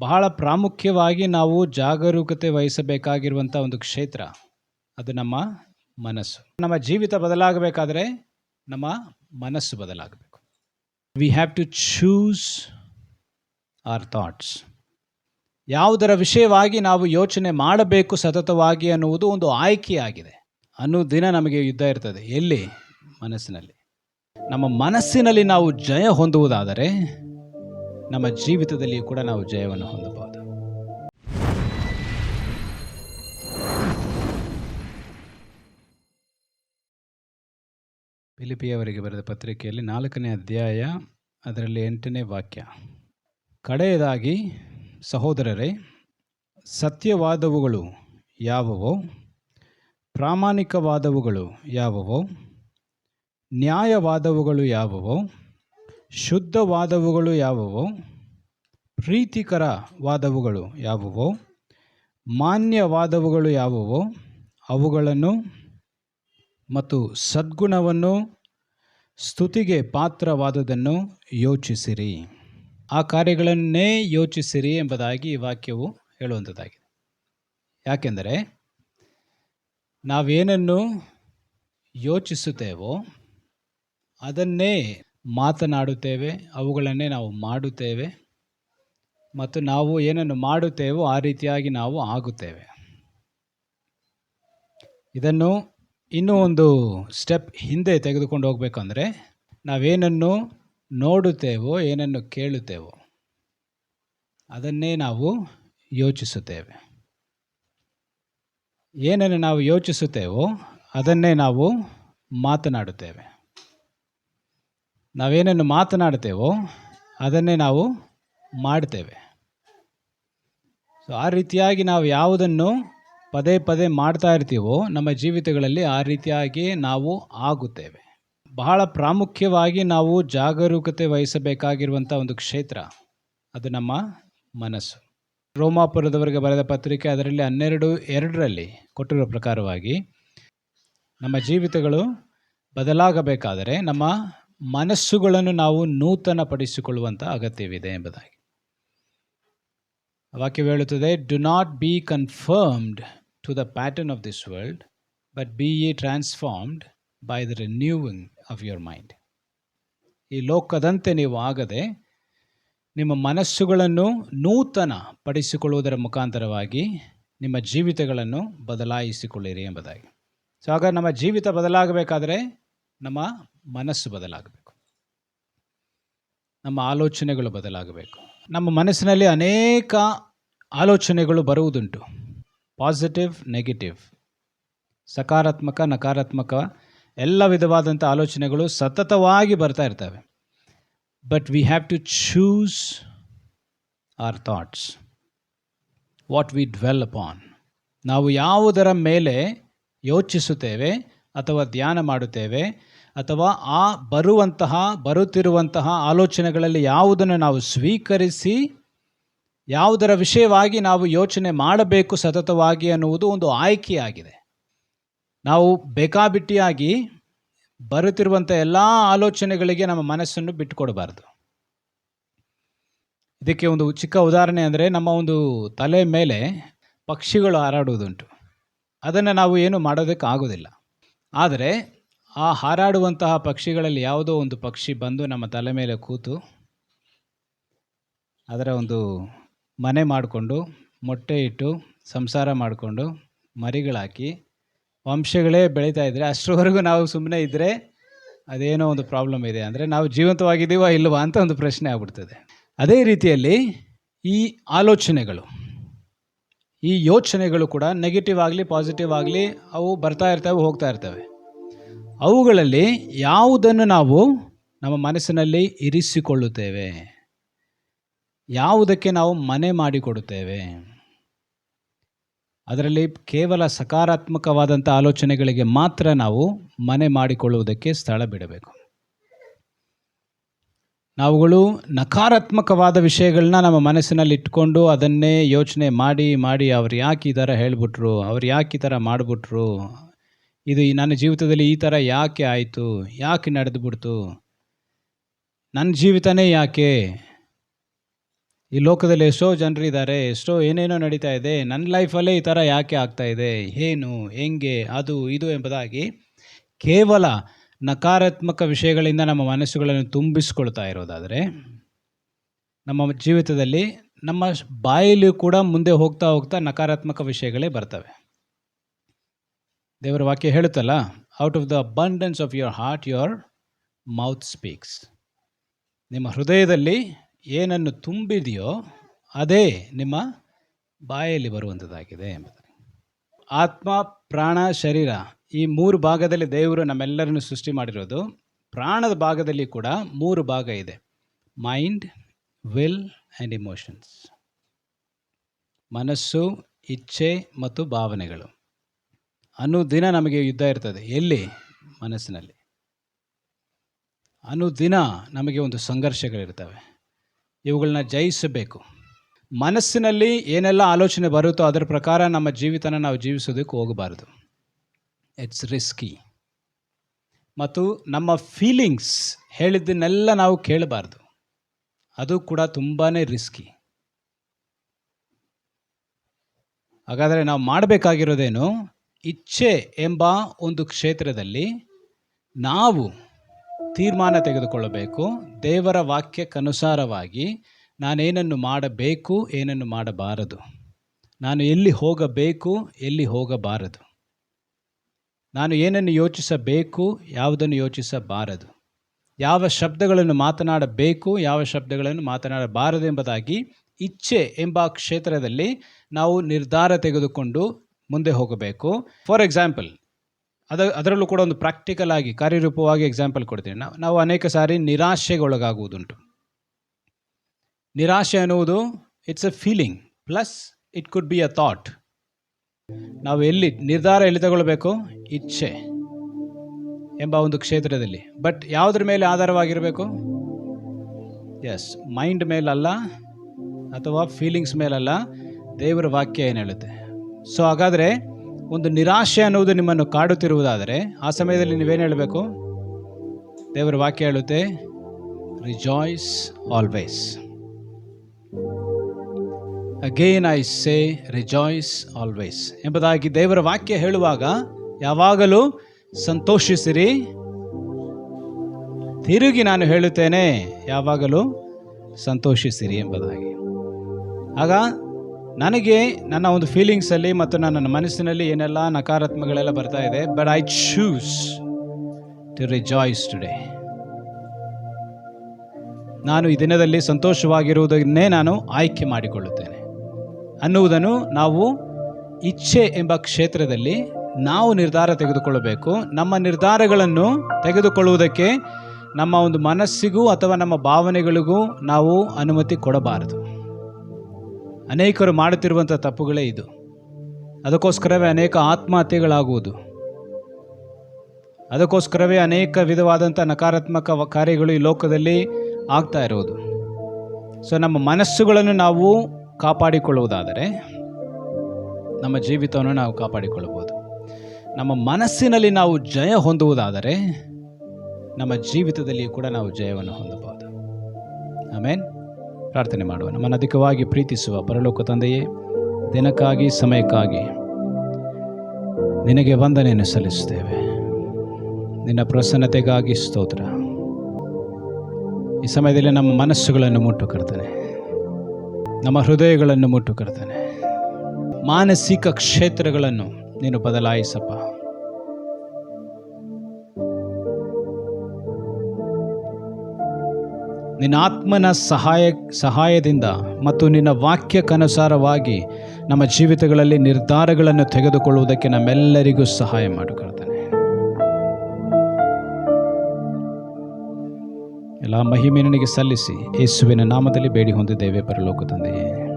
ಬಹಳ ಪ್ರಾಮುಖ್ಯವಾಗಿ ನಾವು ಜಾಗರೂಕತೆ ವಹಿಸಬೇಕಾಗಿರುವಂಥ ಒಂದು ಕ್ಷೇತ್ರ, ಅದು ನಮ್ಮ ಮನಸ್ಸು. ನಮ್ಮ ಜೀವಿತ ಬದಲಾಗಬೇಕಾದ್ರೆ ನಮ್ಮ ಮನಸ್ಸು ಬದಲಾಗಬೇಕು. We have to choose our thoughts ಯಾವುದರ ವಿಷಯವಾಗಿ ನಾವು ಯೋಚನೆ ಮಾಡಬೇಕು ಸತತವಾಗಿ ಅನ್ನುವುದು ಒಂದು ಆಯ್ಕೆಯಾಗಿದೆ. ಅನ್ನೋ ದಿನ ನಮಗೆ ಯುದ್ಧ ಇರ್ತದೆ, ಎಲ್ಲಿ? ಮನಸ್ಸಿನಲ್ಲಿ. ನಮ್ಮ ಮನಸ್ಸಿನಲ್ಲಿ ನಾವು ಜಯ ಹೊಂದುವುದಾದರೆ ನಮ್ಮ ಜೀವಿತದಲ್ಲಿ ಕೂಡ ನಾವು ಜಯವನ್ನು ಹೊಂದಬಹುದು. ಪಿಲಿಪಿಯವರಿಗೆ ಬರೆದ ಪತ್ರಿಕೆಯಲ್ಲಿ ನಾಲ್ಕನೇ ಅಧ್ಯಾಯ ಅದರಲ್ಲಿ ಎಂಟನೇ ವಾಕ್ಯ. ಕಡೆಯದಾಗಿ, ಸಹೋದರರೇ, ಸತ್ಯವಾದವುಗಳು ಯಾವುವೋ? ಪ್ರಾಮಾಣಿಕವಾದವುಗಳು ಯಾವುವೋ? ನ್ಯಾಯವಾದವುಗಳು ಯಾವುವೋ? ಶುದ್ಧವಾದವುಗಳು ಯಾವುವು? ಪ್ರೀತಿಕರವಾದವುಗಳು ಯಾವುವು? ಮಾನ್ಯವಾದವುಗಳು ಯಾವುವು? ಅವುಗಳನ್ನು ಮತ್ತು ಸದ್ಗುಣವನ್ನು ಸ್ತುತಿಗೆ ಪಾತ್ರವಾದುದನ್ನು ಯೋಚಿಸಿರಿ. ಆ ಕಾರ್ಯಗಳನ್ನೇ ಯೋಚಿಸಿರಿ ಎಂಬುದಾಗಿ ಈ ವಾಕ್ಯವು ಹೇಳುವಂಥದ್ದಾಗಿದೆ. ಯಾಕೆಂದರೆ ನಾವೇನನ್ನು ಯೋಚಿಸುತ್ತೇವೋ ಅದನ್ನೇ ಮಾತನಾಡುತ್ತೇವೆ, ಅವುಗಳನ್ನೇ ನಾವು ಮಾಡುತ್ತೇವೆ ಮತ್ತು ನಾವು ಏನನ್ನು ಮಾಡುತ್ತೇವೋ ಆ ರೀತಿಯಾಗಿ ನಾವು ಆಗುತ್ತೇವೆ. ಇದನ್ನು ಇನ್ನೂ ಒಂದು ಸ್ಟೆಪ್ ಹಿಂದೆ ತೆಗೆದುಕೊಂಡು ಹೋಗಬೇಕಂದ್ರೆ ನಾವೇನನ್ನು ನೋಡುತ್ತೇವೋ, ಏನನ್ನು ಕೇಳುತ್ತೇವೋ ಅದನ್ನೇ ನಾವು ಯೋಚಿಸುತ್ತೇವೆ. ಏನನ್ನು ನಾವು ಯೋಚಿಸುತ್ತೇವೋ ಅದನ್ನೇ ನಾವು ಮಾತನಾಡುತ್ತೇವೆ. ನಾವೇನನ್ನು ಮಾತನಾಡ್ತೇವೋ ಅದನ್ನೇ ನಾವು ಮಾಡ್ತೇವೆ. ಸೊ ಆ ರೀತಿಯಾಗಿ ನಾವು ಯಾವುದನ್ನು ಪದೇ ಪದೇ ಮಾಡ್ತಾ ಇರ್ತೀವೋ ನಮ್ಮ ಜೀವಿತಗಳಲ್ಲಿ ಆ ರೀತಿಯಾಗಿ ನಾವು ಆಗುತ್ತೇವೆ. ಬಹಳ ಪ್ರಾಮುಖ್ಯವಾಗಿ ನಾವು ಜಾಗರೂಕತೆ ವಹಿಸಬೇಕಾಗಿರುವಂಥ ಒಂದು ಕ್ಷೇತ್ರ ಅದು ನಮ್ಮ ಮನಸ್ಸು. ರೋಮಾಪುರದವರಿಗೆ ಬರೆದ ಪತ್ರಿಕೆ ಅದರಲ್ಲಿ ಹನ್ನೆರಡು, ಎರಡರಲ್ಲಿ ಕೊಟ್ಟಿರೋ ಪ್ರಕಾರವಾಗಿ ನಮ್ಮ ಜೀವಿತಗಳು ಬದಲಾಗಬೇಕಾದರೆ ನಮ್ಮ ಮನಸ್ಸುಗಳನ್ನು ನಾವು ನೂತನ ಪಡಿಸಿಕೊಳ್ಳುವಂಥ ಅಗತ್ಯವಿದೆ ಎಂಬುದಾಗಿ. ವಾಕ್ಯ ಹೇಳುತ್ತದೆ do not be confirmed to the pattern of this world but be E transformed by the renewing of your mind ಈ ಲೋಕದಂತೆ ನೀವು ಆಗದೆ, ನಿಮ್ಮ ಮನಸ್ಸುಗಳನ್ನು ನೂತನ ಪಡಿಸಿಕೊಳ್ಳುವುದರ ಮುಖಾಂತರವಾಗಿ ನಿಮ್ಮ ಜೀವಿತಗಳನ್ನು ಬದಲಾಯಿಸಿಕೊಳ್ಳಿರಿ ಎಂಬುದಾಗಿ. ಸೊ, ಆಗ ನಮ್ಮ ಜೀವಿತ ಬದಲಾಗಬೇಕಾದ್ರೆ ನಮ್ಮ ಮನಸ್ಸು ಬದಲಾಗಬೇಕು. ನಮ್ಮ ಆಲೋಚನೆಗಳು ಬದಲಾಗಬೇಕು. ನಮ್ಮ ಮನಸ್ಸಿನಲ್ಲಿ ಅನೇಕ ಆಲೋಚನೆಗಳು ಬರುವುದುಂಟು. ಪಾಸಿಟಿವ್ ನೆಗೆಟಿವ್ ಸಕಾರಾತ್ಮಕ, ನಕಾರಾತ್ಮಕ ಎಲ್ಲ ವಿಧವಾದಂಥ ಆಲೋಚನೆಗಳು ಸತತವಾಗಿ ಬರ್ತಾ ಇರ್ತವೆ. But we have to choose our thoughts what we dwell upon ನಾವು ಯಾವುದರ ಮೇಲೆ ಯೋಚಿಸುತ್ತೇವೆ ಅಥವಾ ಧ್ಯಾನ ಮಾಡುತ್ತೇವೆ ಅಥವಾ ಆ ಬರುವಂತಹ, ಬರುತ್ತಿರುವಂತಹ ಆಲೋಚನೆಗಳಲ್ಲಿ ಯಾವುದನ್ನು ನಾವು ಸ್ವೀಕರಿಸಿ, ಯಾವುದರ ವಿಷಯವಾಗಿ ನಾವು ಯೋಚನೆ ಮಾಡಬೇಕು ಸತತವಾಗಿ ಅನ್ನುವುದು ಒಂದು ಆಯ್ಕೆಯಾಗಿದೆ. ನಾವು ಬೇಕಾಬಿಟ್ಟಿಯಾಗಿ ಬರುತ್ತಿರುವಂಥ ಎಲ್ಲ ಆಲೋಚನೆಗಳಿಗೆ ನಮ್ಮ ಮನಸ್ಸನ್ನು ಬಿಟ್ಟುಕೊಡಬಾರ್ದು. ಇದಕ್ಕೆ ಒಂದು ಚಿಕ್ಕ ಉದಾಹರಣೆ ಅಂದರೆ ನಮ್ಮ ಒಂದು ತಲೆ ಮೇಲೆ ಪಕ್ಷಿಗಳು ಹಾರಾಡುವುದುಂಟು. ಅದನ್ನು ನಾವು ಏನು ಮಾಡೋದಕ್ಕೆ ಆಗೋದಿಲ್ಲ ಆದರೆ ಆ ಹಾರಾಡುವಂತಹ ಪಕ್ಷಿಗಳಲ್ಲಿ ಯಾವುದೋ ಒಂದು ಪಕ್ಷಿ ಬಂದು ನಮ್ಮ ತಲೆ ಮೇಲೆ ಕೂತು ಅದರ ಒಂದು ಮನೆ ಮಾಡಿಕೊಂಡು, ಮೊಟ್ಟೆ ಇಟ್ಟು, ಸಂಸಾರ ಮಾಡಿಕೊಂಡು, ಮರಿಗಳಾಕಿ, ವಂಶಗಳೇ ಬೆಳೀತಾ ಇದ್ದರೆ ಅಷ್ಟರವರೆಗೂ ನಾವು ಸುಮ್ಮನೆ ಇದ್ದರೆ ಅದೇನೋ ಒಂದು ಪ್ರಾಬ್ಲಮ್ ಇದೆ. ಅಂದರೆ ನಾವು ಜೀವಂತವಾಗಿದ್ದೀವಾ ಇಲ್ವಾ ಅಂತ ಒಂದು ಪ್ರಶ್ನೆ ಆಗ್ಬಿಡ್ತದೆ. ಅದೇ ರೀತಿಯಲ್ಲಿ ಈ ಆಲೋಚನೆಗಳು, ಈ ಯೋಚನೆಗಳು ಕೂಡ ನೆಗೆಟಿವ್ ಆಗಲಿ ಪಾಸಿಟಿವ್ ಆಗಲಿ, ಅವು ಬರ್ತಾ ಇರ್ತವೆ, ಹೋಗ್ತಾ ಇರ್ತವೆ. ಅವುಗಳಲ್ಲಿ ಯಾವುದನ್ನು ನಾವು ನಮ್ಮ ಮನಸ್ಸಿನಲ್ಲಿ ಇರಿಸಿಕೊಳ್ಳುತ್ತೇವೆ? ಯಾವುದಕ್ಕೆ ನಾವು ಮನೆ ಮಾಡಿಕೊಡುತ್ತೇವೆ? ಅದರಲ್ಲಿ ಕೇವಲ ಸಕಾರಾತ್ಮಕವಾದಂಥ ಆಲೋಚನೆಗಳಿಗೆ ಮಾತ್ರ ನಾವು ಮನೆ ಮಾಡಿಕೊಳ್ಳುವುದಕ್ಕೆ ಸ್ಥಳ ಬಿಡಬೇಕು. ನಾವುಗಳು ನಕಾರಾತ್ಮಕವಾದ ವಿಷಯಗಳನ್ನ ನಮ್ಮ ಮನಸ್ಸಿನಲ್ಲಿ ಇಟ್ಕೊಂಡು ಅದನ್ನೇ ಯೋಚನೆ ಮಾಡಿ ಮಾಡಿ ಅವ್ರು ಯಾಕೆ ಈ ಥರ ಹೇಳಿಬಿಟ್ರು, ಅವ್ರು ಯಾಕೆ ಈ ಥರ ಮಾಡಿಬಿಟ್ರು ಇದು ನನ್ನ ಜೀವಿತದಲ್ಲಿ ಈ ಥರ ಯಾಕೆ ಆಯಿತು? ಯಾಕೆ ನಡೆದು ಬಿಡ್ತು ನನ್ನ ಜೀವಿತನೇ ಯಾಕೆ? ಈ ಲೋಕದಲ್ಲಿ ಎಷ್ಟೋ ಜನರಿದ್ದಾರೆ ಎಷ್ಟೋ ಏನೇನೋ ನಡೀತಾ ಇದೆ, ನನ್ನ ಲೈಫಲ್ಲೇ ಈ ಥರ ಯಾಕೆ ಆಗ್ತಾ ಇದೆ? ಏನು, ಹೆಂಗೆ, ಅದು, ಇದು ಎಂಬುದಾಗಿ ಕೇವಲ ನಕಾರಾತ್ಮಕ ವಿಷಯಗಳಿಂದ ನಮ್ಮ ಮನಸ್ಸುಗಳನ್ನು ತುಂಬಿಸ್ಕೊಳ್ತಾ ಇರೋದಾದರೆ, ನಮ್ಮ ಜೀವಿತದಲ್ಲಿ ನಮ್ಮ ಬಾಯಲ್ಲಿ ಕೂಡ ಮುಂದೆ ಹೋಗ್ತಾ ಹೋಗ್ತಾ ನಕಾರಾತ್ಮಕ ವಿಷಯಗಳೇ ಬರ್ತವೆ. ದೇವರ ವಾಕ್ಯ ಹೇಳುತ್ತಲ್ಲ out of the abundance of your heart your mouth speaks ನಿಮ್ಮ ಹೃದಯದಲ್ಲಿ ಏನನ್ನು ತುಂಬಿದೆಯೋ ಅದೇ ನಿಮ್ಮ ಬಾಯಲ್ಲಿ ಬರುವಂಥದ್ದಾಗಿದೆ ಎಂಬುದು. ಆತ್ಮ, ಪ್ರಾಣ, ಶರೀರ ಈ ಮೂರು ಭಾಗದಲ್ಲಿ ದೇವರು ನಮ್ಮೆಲ್ಲರನ್ನು ಸೃಷ್ಟಿ ಮಾಡಿರೋದು. ಪ್ರಾಣದ ಭಾಗದಲ್ಲಿ ಕೂಡ ಮೂರು ಭಾಗ ಇದೆ. ಮೈಂಡ್ ವಿಲ್ ಆ್ಯಂಡ್ ಇಮೋಷನ್ಸ್ ಮನಸ್ಸು, ಇಚ್ಛೆ ಮತ್ತು ಭಾವನೆಗಳು. ಅನುದಿನ ನಮಗೆ ಯುದ್ಧ ಇರ್ತದೆ. ಎಲ್ಲಿ? ಮನಸ್ಸಿನಲ್ಲಿ. ಅನುದಿನ ನಮಗೆ ಒಂದು ಸಂಘರ್ಷಗಳಿರ್ತವೆ. ಇವುಗಳನ್ನ ಜಯಿಸಬೇಕು. ಮನಸ್ಸಿನಲ್ಲಿ ಏನೆಲ್ಲ ಆಲೋಚನೆ ಬರುತ್ತೋ ಅದರ ಪ್ರಕಾರ ನಮ್ಮ ಜೀವಿತನ ನಾವು ಜೀವಿಸೋದಕ್ಕೆ ಹೋಗಬಾರ್ದು. ಇಟ್ಸ್ ರಿಸ್ಕಿ ಮತ್ತು ನಮ್ಮ ಫೀಲಿಂಗ್ಸ್ ಹೇಳಿದ್ದನ್ನೆಲ್ಲ ನಾವು ಕೇಳಬಾರ್ದು. ಅದು ಕೂಡ ತುಂಬಾ ರಿಸ್ಕಿ ಹಾಗಾದರೆ ನಾವು ಮಾಡಬೇಕಾಗಿರೋದೇನು? ಇಚ್ಛೆ ಎಂಬ ಒಂದು ಕ್ಷೇತ್ರದಲ್ಲಿ ನಾವು ತೀರ್ಮಾನ ತೆಗೆದುಕೊಳ್ಳಬೇಕು. ದೇವರ ವಾಕ್ಯಕ್ಕನುಸಾರವಾಗಿ ನಾನೇನನ್ನು ಮಾಡಬೇಕು, ಏನನ್ನು ಮಾಡಬಾರದು. ನಾನು ಎಲ್ಲಿ ಹೋಗಬೇಕು, ಎಲ್ಲಿ ಹೋಗಬಾರದು. ನಾನು ಏನನ್ನು ಯೋಚಿಸಬೇಕು, ಯಾವುದನ್ನು ಯೋಚಿಸಬಾರದು. ಯಾವ ಶಬ್ದಗಳನ್ನು ಮಾತನಾಡಬೇಕು, ಯಾವ ಶಬ್ದಗಳನ್ನು ಮಾತನಾಡಬಾರದು ಎಂಬುದಾಗಿ ಇಚ್ಛೆ ಎಂಬ ಕ್ಷೇತ್ರದಲ್ಲಿ ನಾವು ನಿರ್ಧಾರ ತೆಗೆದುಕೊಂಡು ಮುಂದೆ ಹೋಗಬೇಕು. ಫಾರ್ ಎಕ್ಸಾಂಪಲ್ ಅದ, ಅದರಲ್ಲೂ ಕೂಡ ಒಂದು ಪ್ರಾಕ್ಟಿಕಲ್ ಆಗಿ, ಕಾರ್ಯರೂಪವಾಗಿ ಎಕ್ಸಾಂಪಲ್ ಕೊಡ್ತೀನಿ. ನಾವು ನಾವು ಅನೇಕ ಸಾರಿ ನಿರಾಶೆಗೊಳಗಾಗುವುದುಂಟು. ನಿರಾಶೆ ಅನ್ನುವುದು it's a feeling plus it could be a thought ನಾವು ಎಲ್ಲಿ, ನಿರ್ಧಾರ ಎಲ್ಲಿ ತಗೊಳ್ಬೇಕು? ಇಚ್ಛೆ ಎಂಬ ಒಂದು ಕ್ಷೇತ್ರದಲ್ಲಿ. ಬಟ್ ಯಾವುದ್ರ ಮೇಲೆ ಆಧಾರವಾಗಿರಬೇಕು? ಎಸ್ ಮೈಂಡ್ ಮೇಲಲ್ಲ, ಅಥವಾ ಫೀಲಿಂಗ್ಸ್ ಮೇಲಲ್ಲ, ದೇವರ ವಾಕ್ಯ ಏನು ಹೇಳುತ್ತೆ? ಸೊ ಹಾಗಾದರೆ ಒಂದು ನಿರಾಶೆ ಅನ್ನುವುದು ನಿಮ್ಮನ್ನು ಕಾಡುತ್ತಿರುವುದಾದರೆ ಆ ಸಮಯದಲ್ಲಿ ನೀವೇನು ಹೇಳಬೇಕು? ದೇವರ ವಾಕ್ಯ ಹೇಳುತ್ತೆ rejoice always again I say rejoice always ಎಂಬುದಾಗಿ ದೇವರ ವಾಕ್ಯ ಹೇಳುವಾಗ ಯಾವಾಗಲೂ ಸಂತೋಷಿಸಿರಿ. ತಿರುಗಿ ನಾನು ಹೇಳುತ್ತೇನೆ, ಯಾವಾಗಲೂ ಸಂತೋಷಿಸಿರಿ ಎಂಬುದಾಗಿ. ಆಗ ನನಗೆ ನನ್ನ ಒಂದು ಫೀಲಿಂಗ್ಸಲ್ಲಿ ಮತ್ತು ನನ್ನ ಮನಸ್ಸಿನಲ್ಲಿ ಏನೆಲ್ಲ ನಕಾರಾತ್ಮಕಗಳೆಲ್ಲ ಬರ್ತಾ ಇದೆ but I choose to rejoice today ನಾನು ಈ ದಿನದಲ್ಲಿ ಸಂತೋಷವಾಗಿರುವುದನ್ನೇ ನಾನು ಆಯ್ಕೆ ಮಾಡಿಕೊಳ್ಳುತ್ತೇನೆ. ಅನ್ನುವುದನ್ನು ನಾವು ಇಚ್ಛೆ ಎಂಬ ಕ್ಷೇತ್ರದಲ್ಲಿ ನಾವು ನಿರ್ಧಾರ ತೆಗೆದುಕೊಳ್ಳಬೇಕು. ನಮ್ಮ ನಿರ್ಧಾರಗಳನ್ನು ತೆಗೆದುಕೊಳ್ಳುವುದಕ್ಕೆ ನಮ್ಮ ಒಂದು ಮನಸ್ಸಿಗೂ ಅಥವಾ ನಮ್ಮ ಭಾವನೆಗಳಿಗೂ ನಾವು ಅನುಮತಿ ಕೊಡಬಾರದು. ಅನೇಕರು ಮಾಡುತ್ತಿರುವಂಥ ತಪ್ಪುಗಳೇ ಇದು. ಅದಕ್ಕೋಸ್ಕರವೇ ಅನೇಕ ಆತ್ಮಹತ್ಯೆಗಳಾಗುವುದು. ಅದಕ್ಕೋಸ್ಕರವೇ ಅನೇಕ ವಿಧವಾದಂಥ ನಕಾರಾತ್ಮಕ ಕಾರ್ಯಗಳು ಈ ಲೋಕದಲ್ಲಿ ಆಗ್ತಾ ಇರೋದು. ಸೊ, ನಮ್ಮ ಮನಸ್ಸುಗಳನ್ನು ನಾವು ಕಾಪಾಡಿಕೊಳ್ಳುವುದಾದರೆ ನಮ್ಮ ಜೀವಿತವನ್ನು ನಾವು ಕಾಪಾಡಿಕೊಳ್ಳಬಹುದು. ನಮ್ಮ ಮನಸ್ಸಿನಲ್ಲಿ ನಾವು ಜಯ ಹೊಂದುವುದಾದರೆ ನಮ್ಮ ಜೀವಿತದಲ್ಲಿಯೂ ಕೂಡ ನಾವು ಜಯವನ್ನು ಹೊಂದಬಹುದು. ಆಮೇನ್. ಪ್ರಾರ್ಥನೆ ಮಾಡುವ ನಮ್ಮನ್ನು ಅಧಿಕವಾಗಿ ಪ್ರೀತಿಸುವ ಪರಲೋಕ ತಂದೆಯೇ, ದಿನಕ್ಕಾಗಿ, ಸಮಯಕ್ಕಾಗಿ ನಿನಗೆ ವಂದನೆಯನ್ನು ಸಲ್ಲಿಸುತ್ತೇವೆ. ನಿನ್ನ ಪ್ರಸನ್ನತೆಗಾಗಿ ಸ್ತೋತ್ರ. ಈ ಸಮಯದಲ್ಲಿ ನಮ್ಮ ಮನಸ್ಸುಗಳನ್ನು ಮುಟ್ಟು ಕರ್ತಾನೆ ನಮ್ಮ ಹೃದಯಗಳನ್ನು ಮುಟ್ಟು ಕರ್ತಾನೆ ಮಾನಸಿಕ ಕ್ಷೇತ್ರಗಳನ್ನು ನೀನು ಬದಲಾಯಿಸಪ್ಪ. ನಿನ್ನ ಆತ್ಮನ ಸಹಾಯ, ಸಹಾಯದಿಂದ ಮತ್ತು ನಿನ್ನ ವಾಕ್ಯಕ್ಕನುಸಾರವಾಗಿ ನಮ್ಮ ಜೀವಿತಗಳಲ್ಲಿ ನಿರ್ಧಾರಗಳನ್ನು ತೆಗೆದುಕೊಳ್ಳುವುದಕ್ಕೆ ನಮ್ಮೆಲ್ಲರಿಗೂ ಸಹಾಯ ಮಾಡಿಕೊಳ್ತಾನೆ ಎಲ್ಲ ಮಹಿಮೆ ನನಗೆ ಸಲ್ಲಿಸಿ ಯೇಸುವಿನ ನಾಮದಲ್ಲಿ ಬೇಡಿ ಹೊಂದಿದ್ದೇವೆ ಪರಲೋಕ ತಂದೆಯೇ